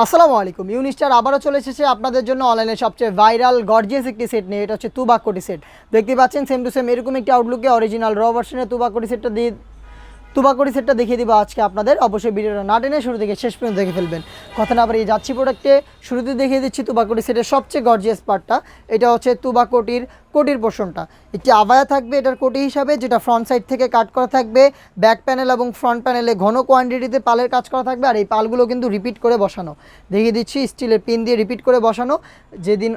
আসসালামু আলাইকুম। ইউনিস্টার আবারও চলে এসেছে আপনাদের জন্য অনলাইনে সবচেয়ে ভাইরাল গর্জিয়াস একটি সেট নিয়ে। এটা হচ্ছে তুবাকটি সেট দেখতে পাচ্ছেন সেম টু সেম এরকম একটি আউটলুকে অরিজিনাল র ভার্সনের সেটটা দিয়ে তুবাকটি সেটটা দেখিয়ে দিব আজকে আপনাদের। অবশ্যই ভিডিওটা না টেনে শুরু থেকে শেষ পর্যন্ত দেখে ফেলবেন। কথা না বাড়িয়ে যাচ্ছি প্রোডাক্টে শুরুতে দেখিয়ে দিচ্ছি তুবাকটি সেটের সবচেয়ে গর্জিয়াস পার্টটা এটা হচ্ছে তুবাকটির কোটির পোর্শনটা একটি আবায়া থাকবে এটার কোটি হিসাবে, যেটা ফ্রন্ট সাইড থেকে কাট করা থাকবে। ব্যাক প্যানেল এবং ফ্রন্ট প্যানেলে ঘন কোয়ান্টিটিতে পালের কাজ করা থাকবে। আর এই পালগুলো কিন্তু রিপিট করে বসানো। দেখিয়ে দিচ্ছি স্টিলের পিন দিয়ে রিপিট করে বসানো। যেদিন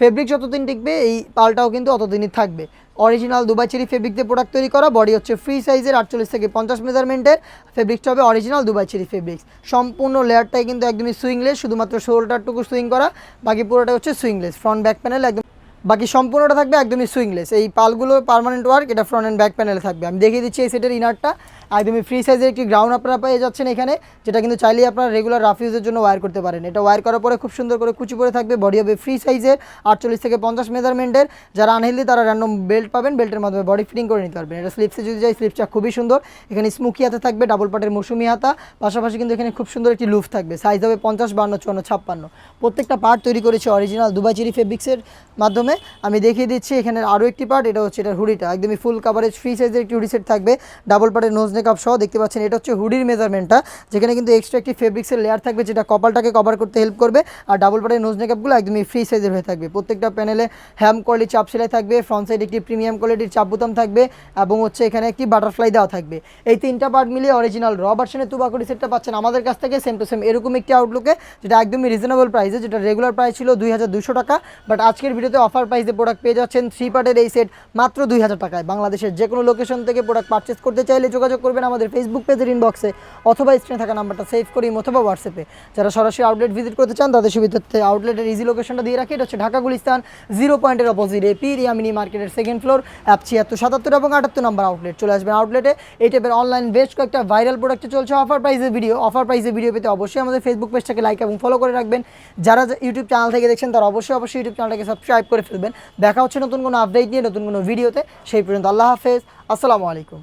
ফেব্রিক যতদিন টিকবে, এই পালটাও কিন্তু অতদিনই থাকবে। অরিজিনাল দুবাই চেরি ফেব্রিক দিয়ে প্রোডাক্ট তৈরি করা বডি হচ্ছে ফ্রি সাইজের আটচল্লিশ থেকে পঞ্চাশ মেজারমেন্টের ফেব্রিকটা হবে অরিজিনাল দুবাই চেরি ফেব্রিক্স সম্পূর্ণ লেয়ারটাই কিন্তু একদমই সুইংলেস শুধুমাত্র শোল্ডারটুকু সুইং করা, বাকি পুরোটা হচ্ছে সুইংলেস ফ্রন্ট ব্যাক প্যানেল একদম বাকি সম্পূর্ণটা থাকবে একদমই সুইংলেস এই পালগুলো পার্মানেন্ট ওয়ার্ক এটা ফ্রন্ট অ্যান্ড ব্যাক প্যানেলে থাকবে। আমি দেখিয়ে দিচ্ছি এই সেটের ইনারটা একদমই ফ্রি সাইজের একটি গ্রাউন্ড আপনারা পেয়ে যাচ্ছেন এখানে, যেটা কিন্তু চাইলেই আপনারা রেগুলার রাফ ইউজের জন্য ওয়ার করতে পারেন। এটা ওয়ার করার পরে খুব সুন্দর করে কুচি পরে থাকবে বডি হবে ফ্রি সাইজের আটচল্লিশ থেকে পঞ্চাশ মেজারমেন্টের যারা আনহেলদি তারা র্যান্ডম বেল্ট পাবেন বেল্টের মাধ্যমে বডি ফিটিং করে নিতে পারবেন। এটা স্লিপসে যদি যাই স্লিপসটা খুবই সুন্দর। এখানে স্মুকি হাতে থাকবে ডাবল পাটের মৌসুমি হাতা। পাশাপাশি কিন্তু এখানে খুব সুন্দর একটি লুফ থাকবে। সাইজ হবে পঞ্চাশ বান্ন চুয়ান্ন, ছাপ্পান্ন। প্রত্যেকটা পার্ট তৈরি করেছে অরিজিনাল দুবাই চেরি ফেব্রিক্সের মাধ্যমে। আমি দেখিয়ে দিচ্ছি এখানে আরও একটি পার্ট এটা হচ্ছে এটার হুডিটা একদমই ফুল কাভারেজ ফ্রি সাইজের একটি হুডি সেট থাকবে। ডাবল পার্টের নোজ নেকআপ সহ দেখতে পাচ্ছেন, এটা হচ্ছে হুডির মেজারমেন্টটা যেখানে কিন্তু এক্সট্রা একটি ফেব্রিক্সের লেয়ার থাকবে, যেটা কপালটাকে কভার করতে হেল্প করবে। আর ডাবল পার্টের নোজ নেকআপগুলো একদমই ফ্রি সাইজের হয়ে থাকবে। প্রত্যেকটা প্যানেলে হ্যাম কোয়ালিটি চাপ সেলাই থাকবে ফ্রন্ট সাইড একটি প্রিমিয়াম কোয়ালিটির চাপ বোতাম থাকবে, এবং হচ্ছে এখানে একটি বাটারফ্লাই দেওয়া থাকবে। এই তিনটা পার্ট মিলিয়ে অরিজিনাল র ভার্সনের তুবাকুড়ি সেটটা পাচ্ছেন আমাদের কাছ থেকে সেম টু সেম এরকম একটি আউটলুকে যেটা একদমই রিজনেবল প্রাইসে যেটা রেগুলার প্রাইস ছিল দুই টাকা। বাট আজকের ভিডিওতে অফার প্রাইসে প্রোডাক্ট পেয়ে যাচ্ছেন থ্রি পার্টের এই সেট মাত্র দুই হাজার টাকায়। বাংলাদেশের যে কোনো লোকেশন থেকে প্রোডাক্ট পারচেস করতে চাইলে যোগাযোগ করবেন আমাদের ফেসবুক পেজের ইনবক্সে অথবা স্ক্রিনে থাকা নাম্বারটা সেভ করি অথবা হোয়াটসঅ্যাপে যারা সরাসরি আউটলেট ভিজিট করতে চান, তাদের সুবিধার্থে আউটলেটের ইজি লোকেশনটা দিয়ে রাখি। এটা হচ্ছে ঢাকা গুলিস্তান জিরো পয়েন্টের অপোজিট এপি রিয়ামিনি মার্কেটের সেকেন্ড ফ্লোর অ্যাপ ছিয়াত্তর, সাতাত্তর এবং আটাত্তর নাম্বার আউটলেট চলে আসবেন আউটলেটে এই টাইপের অনলাইন বেশ কয়েকটা ভাইরাল প্রোডাক্টে চলছে অফার প্রাইসের ভিডিও অফার প্রাইসের ভিডিও পেতে অবশ্যই আমাদের ফেসবুক পেজটাকে লাইক এবং ফলো করে রাখবেন। যারা ইউটিউব চ্যানেল থেকে দেখছেন, তারা অবশ্যই অবশ্যই ইউটিউব চ্যানেলটাকে সাবস্ক্রাইব করে ফেলবেন। দেখা হচ্ছে নতুন কোনো আপডেট নিয়ে, নতুন কোনো ভিডিওতে সেই পর্যন্ত আল্লাহ হাফেজ। আসসালামু আলাইকুম।